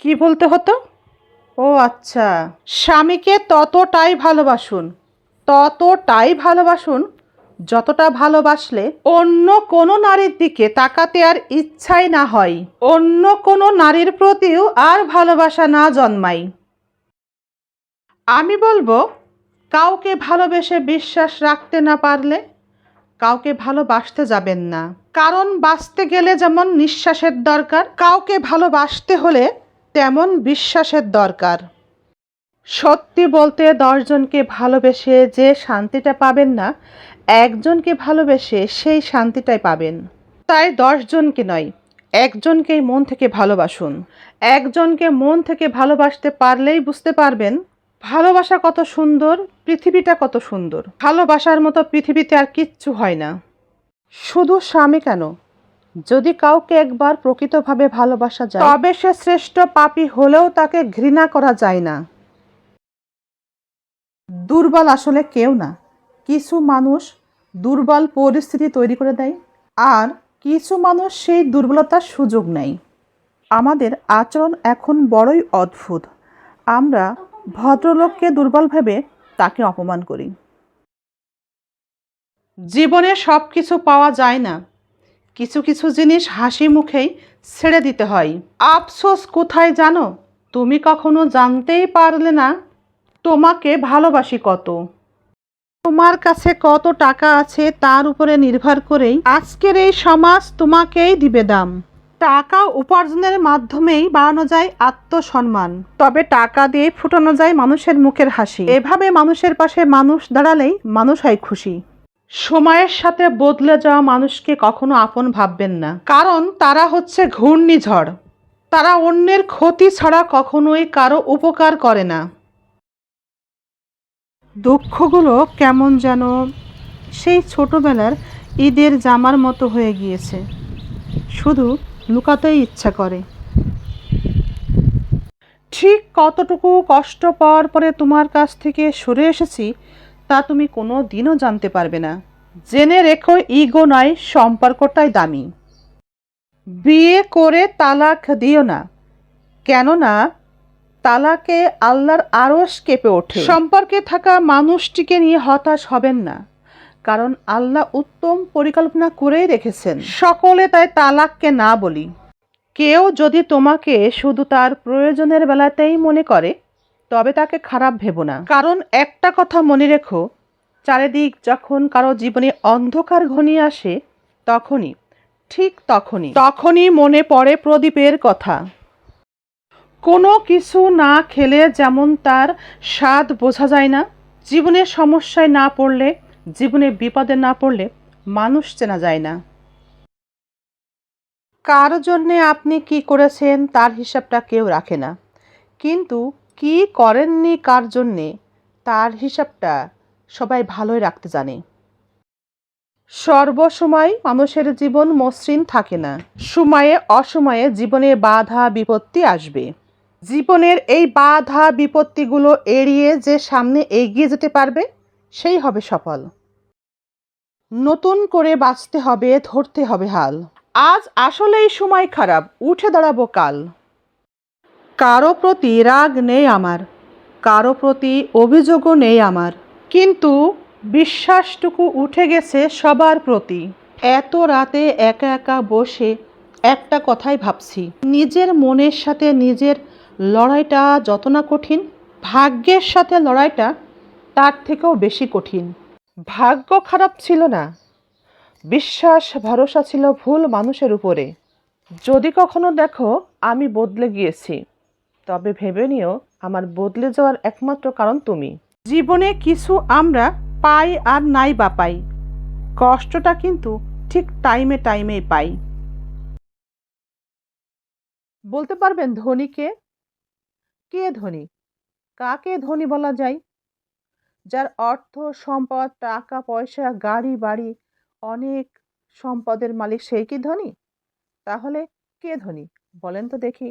কি বলতে হতো? ও আচ্ছা। স্বামীকে ততটাই ভালোবাসুন ততটাই ভালোবাসুন, যতটা ভালোবাসলে অন্য কোনো নারীর দিকে তাকাতে আর ইচ্ছাই না হয়, অন্য কোনো নারীর প্রতিও আর ভালোবাসা না জন্মায়। আমি বলব, কাউকে ভালোবেসে বিশ্বাস রাখতে না পারলে কাউকে ভালোবাসতে যাবেন না। কারণ বাঁচতে গেলে যেমন নিঃশ্বাসের দরকার, কাউকে ভালোবাসতে হলে তেমন বিশ্বাসের দরকার। সত্যি বলতে দশজনকে ভালোবেসে যে শান্তিটা পাবেন না, একজনকে ভালোবেসে সেই শান্তিটাই পাবেন। তাই দশজনকে নয়, একজনকেই মন থেকে ভালোবাসুন। একজনকে মন থেকে ভালোবাসতে পারলেই বুঝতে পারবেন, ভালোবাসা কত সুন্দর, পৃথিবীটা কত সুন্দর। ভালোবাসার মতো পৃথিবীতে আর কিচ্ছু হয় না। শুধু স্বামী কেন? যদি কাউকে একবার প্রকৃতভাবে ভালোবাসা যায়, তবে সে শ্রেষ্ঠ পাপী হলেও তাকে ঘৃণা করা যায় না। দুর্বল আসলে কেউ না। কিছু মানুষ দুর্বল পরিস্থিতি তৈরি করে দেয়, আর কিছু মানুষ সেই দুর্বলতার সুযোগ নেয়। আমাদের আচরণ এখন বড়ই অদ্ভুত। আমরা ভদ্রলোককে দুর্বল ভেবে তাকে অপমান করি। জীবনে সব কিছু পাওয়া যায় না। কিছু কিছু জিনিস হাসি মুখেই ছেড়ে দিতে হয়। আফসোস কোথায় জানো? তুমি কখনো জানতেই পারলে না তোমাকে ভালোবাসি কত। তোমার কাছে কত টাকা আছে তার উপরে নির্ভর করেই আজকের এই সমাজ তোমাকেই দিবে দাম। টাকা উপার্জনের মাধ্যমেই বাড়ানো যায় আত্মসম্মান, তবে টাকা দিয়ে ফুটানো যায় মানুষের মুখের হাসি। এভাবে মানুষের পাশে মানুষ দাঁড়ালেই মানুষ হয় খুশি। সময়ের সাথে বদলে যাওয়া মানুষকে কখনো আপন ভাববেন না। কারণ তারা হচ্ছে ঘূর্ণিঝড়। তারা অন্যের ক্ষতি ছাড়া কখনোই কারও উপকার করে না। দুঃখগুলো কেমন যেন সেই ছোটবেলার ঈদের জামার মতো হয়ে গিয়েছে। শুধু লুকাতেই ইচ্ছা করে। ঠিক কতটুকু কষ্ট পাওয়ার পরে তোমার কাছ থেকে সরে এসেছি তা তুমি কোনো দিনও জানতে পারবে না। জেনে রেখো, ইগো নয়, সম্পর্কটাই দামি। বিয়ে করে তালাক দিও না। কেননা, তালাকে আল্লাহর আরস কেঁপে ওঠে। সম্পর্কে থাকা মানুষটিকে নিয়ে হতাশ হবেন না। কারণ আল্লাহ উত্তম পরিকল্পনা করেই রেখেছেন। সকলে তাই তালাককে না বলি। কেউ যদি তোমাকে শুধু তার প্রয়োজনের বেলাতেই মনে করে তবে তাকে খারাপ ভেবো না। কারণ একটা কথা মনে রেখো, চারিদিক যখন কারও জীবনে অন্ধকার ঘনিয়ে আসে, তখনই, ঠিক তখনই তখনই মনে পড়ে প্রদীপের কথা। কোনো কিছু না খেলে যেমন তার স্বাদ বোঝা যায় না, জীবনে সমস্যায় না পড়লে, জীবনে বিপদে না পড়লে মানুষ চেনা যায় না। কার জন্যে আপনি কি করেছেন তার হিসাবটা কেউ রাখে না। কিন্তু কি করেননি, কার জন্যে, তার হিসাবটা সবাই ভালোই রাখতে জানে। সর্বসময় মানুষের জীবন মসৃণ থাকে না। সময়ে অসময়ে জীবনে বাধা বিপত্তি আসবে। জীবনের এই বাধা বিপত্তিগুলো এড়িয়ে যে সামনে এগিয়ে যেতে পারবে, সেই হবে সফল। নতুন করে বাঁচতে হবে, ধরতে হবে হাল। আজ আসলেই সময় খারাপ, উঠে দাঁড়াবো কাল। কারও প্রতি রাগ নেই আমার, কারও প্রতি অভিযোগও নেই আমার। কিন্তু বিশ্বাসটুকু উঠে গেছে সবার প্রতি। এত রাতে একা একা বসে একটা কথাই ভাবছি, নিজের মনের সাথে নিজের লড়াইটা যত না কঠিন, ভাগ্যের সাথে লড়াইটা তার থেকেও বেশি কঠিন। ভাগ্য খারাপ ছিল না, বিশ্বাস, ভরসা ছিল ভুল মানুষের উপরে। যদি কখনো দেখো, আমি বদলে গিয়েছি। তবে ভেবে নিও আমার বদলে যাওয়ার একমাত্র কারণ তুমি। জীবনে কিছু আমরা পাই আর নাই বা পাই। কষ্টটা কিন্তু ঠিক টাইমে টাইমেই পাই। বলতে পারবেন ধনীকে কে? ধনী? কাকে ধনী বলা যায়? যার অর্থ সম্পদ টাকা পয়সা গাড়ি বাড়ি অনেক সম্পদের মালিক সেই কি ধনী? তাহলে কে ধনী? বলেন তো দেখি।